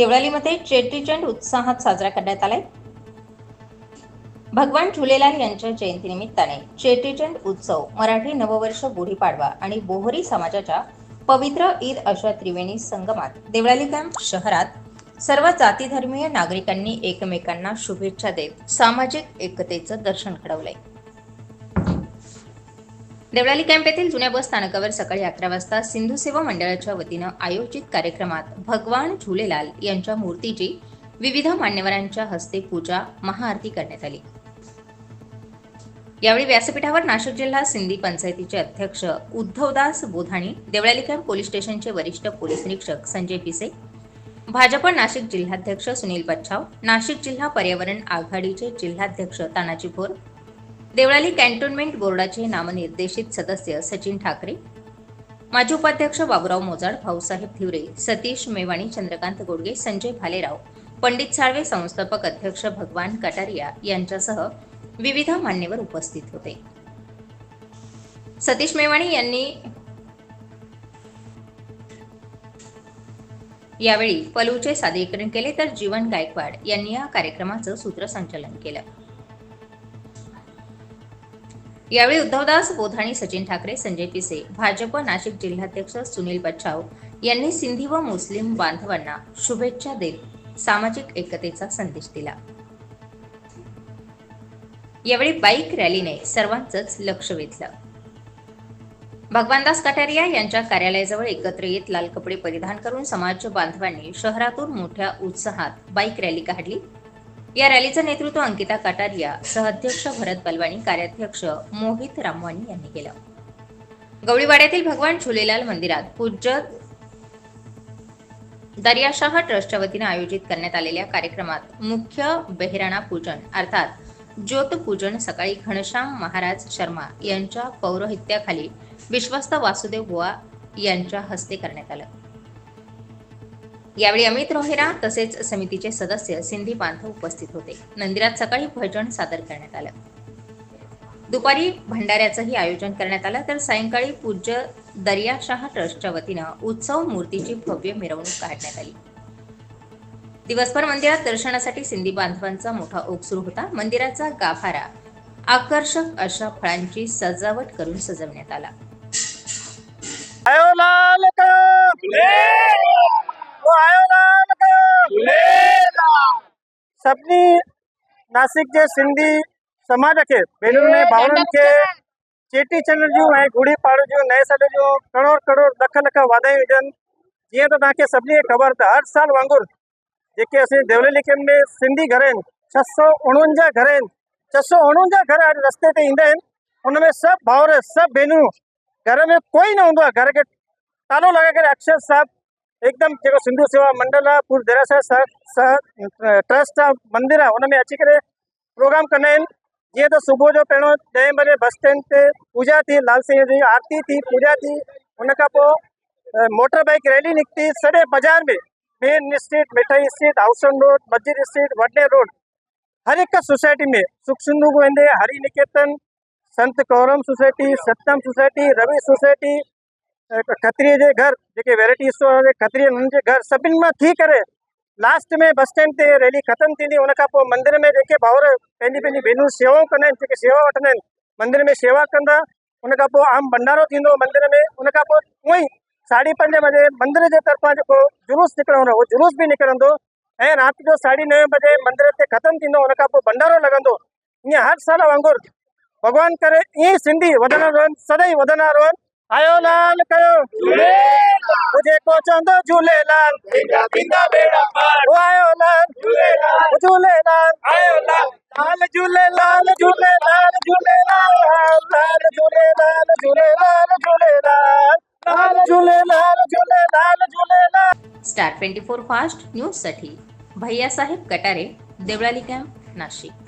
देवळालीमध्ये चेट्रीचंड उत्साहात साजरा करण्यात आलाय. भगवान झुलेलाल यांच्या जयंतीनिमित्ताने चेट्रीचंड उत्सव मराठी नववर्ष गुढीपाडवा आणि बोहरी समाजाच्या पवित्र ईद अशा त्रिवेणी संगमात देवळाली कॅम्प शहरात सर्व जातीधर्मीय नागरिकांनी एकमेकांना शुभेच्छा देत सामाजिक एकतेचं दर्शन घडवलंय. देवळाली कॅम्प येथील जुन्या बस स्थानकावर सकाळी अकरा वाजता सिंधू सेवा मंडळाच्या वतीनं आयोजित कार्यक्रमात भगवान झुलेलाल यांच्या मूर्तीची विविध मान्यवरांच्या हस्ते पूजा महाआरती करण्यात आली. यावेळी व्यासपीठावर नाशिक जिल्हा सिंधी पंचायतीचे अध्यक्ष उद्धवदास बोधाणी देवळाली कॅम्प पोलीस स्टेशनचे वरिष्ठ पोलीस निरीक्षक संजय पिसे भाजप नाशिक जिल्हाध्यक्ष सुनील बच्छाव नाशिक जिल्हा पर्यावरण आघाडीचे जिल्हाध्यक्ष तानाजी भोर देवळाली कॅन्टोन्मेंट बोर्डाचे नामनिर्देशित सदस्य सचिन ठाकरे माजी उपाध्यक्ष बाबुराव मोजाड भाऊसाहेब थिवरे सतीश मेवाणी चंद्रकांत गोडगे संजय भालेराव पंडित साळवे संस्थापक अध्यक्ष भगवान कटारिया यांच्यासह विविध मान्यवर उपस्थित होते. सतीश मेवाणी यांनी यावेळी पलूचे सादरीकरण केले तर जीवन गायकवाड यांनी या कार्यक्रमाचं सूत्रसंचालन केलं. यावेळी उद्धवदास बोधाणी सचिन ठाकरे संजय पिसे भाजप नाशिक जिल्हाध्यक्ष सुनील बच्छाव यांनी सिंधी व मुस्लिम बांधवांना शुभेच्छा देत सामाजिक एकतेचा संदेश दिला. यावेळी बाईक रॅलीने सर्वांचंच लक्ष वेधलं. भगवानदास कटारिया यांच्या कार्यालयाजवळ एकत्र येत लाल कपडे परिधान करून समाज बांधवांनी शहरातून मोठ्या उत्साहात बाईक रॅली काढली. या रॅलीचं नेतृत्व अंकिता कटारिया सहअध्यक्ष भरत बलवाणी कार्याध्यक्ष मोहित रामवाणी यांनी केलं. गवळीवाड्यातील भगवान झुलेलाल मंदिरात पूज्य दर्याशाह ट्रस्टच्या वतीने आयोजित करण्यात आलेल्या कार्यक्रमात मुख्य बेहराणा पूजन अर्थात ज्योत पूजन सकाळी घनश्याम महाराज शर्मा यांच्या पौरोहित्याखाली विश्वस्त वासुदेव बुवा यांच्या हस्ते करण्यात आलं. यावेळी अमित रोहेरा तसेच समितीचे सदस्य सिंधी बांधव उपस्थित होते. मंदिरात सकाळी भजन सादर करण्यात आलं. दुपारी भंडाऱ्याचंही आयोजन करण्यात आलं तर सायंकाळी पूज्य दर्याशाह ट्रस्टच्या वतीनं उत्सव मूर्तीची भव्य मिरवणूक काढण्यात आली. दिवसभर मंदिरात दर्शनासाठी सिंधी बांधवांचा मोठा ओघ सुरू होता. मंदिराचा गाभारा आकर्षक अशा फळांची सजावट करून सजवण्यात आला. नासिक जे सिंधी समाज खे भेनरुनि भाउरनि खे चेटीचंड जूं ऐं गुड़ी पाड़ जूं नए साल जूं करोड़ करोड़ लख लख वाधायूं हुजनि जीअं त तव्हांखे सभिनी खे ख़बर त हर साल वांगुरु जेके असीं देवली लिखनि में सिंधी घर आहिनि छह सौ उणवंजाह घर आहिनि छह सौ उणवंजाह घर अॼु रस्ते ते ईंदा आहिनि। हुन में सभु भाउर सभु भेनरूं घर में कोई न हूंदो आहे। घर खे तालो लॻाए करे अक्षर साहिबु हिकदमि जेको सिंधु सेवा मंडल आहे पूर देरासर साहिब ट्रस्ट आहे मंदिर आहे हुन में अची करे प्रोग्राम कंदा आहिनि त सुबुह जो पहिरियों ॾहें बजे बस स्टैंड ते पूजा थी, लाल सिंह जी आरती थी, पूजा थी। हुन खां मोटर बाइक रैली निकिती सॼे बाज़ार में मेन स्ट्रीट मिठाई स्ट्रीट हाउसन रोड मस्जिद स्ट्रीट वडे रोड हर हिकु सोसाइटी में, सुख सिंधु वेंदे Hari Niketan Sant Kauram society Satnam society Ravi society खत्रीअ जे घर जेके वैराइटी स्टोर खत्रीअ जे घर, सभिनि माँ थी करे। लास्ट में बस स्टैंड ते रैली ख़तमु खां पोइ मंदर में जेके भाउर पंहिंजी पंहिंजी भेनरूं शेवाऊं कंदा आहिनि, जेके शेवा में शेवा कंदा पोइ आम भंडारो थींदो मंदर में खां पोइ ई साढी पंज बजे मंदर जे तरफ़ां जेको जुलूस निकिरंदो, उहो जुलूस बि निकिरंदो। ऐं राति जो साढी नवे बजे मंदर ते ख़तमु पोइ भंडारो लॻंदो। हर साल वांगुरु भॻवान करे, ईअं सिंधी रहनि, सदाई वधंदा रहनि। आयो लाल कयो। झूले मुझे को चंदो झूले लाल बेड़ा पार। ओ आयो लाल झूले लाल झूले लाल आयो लाल लाल झूले लाल झूले लाल झूले लाल लाल झूले लाल झूले लाल झूले लाल लाल झूले लाल झूले लाल झूले लाल स्टार 24 फास्ट न्यूज़ साठी भैया साहेब कटारे देवळाली कॅम्प नाशिक.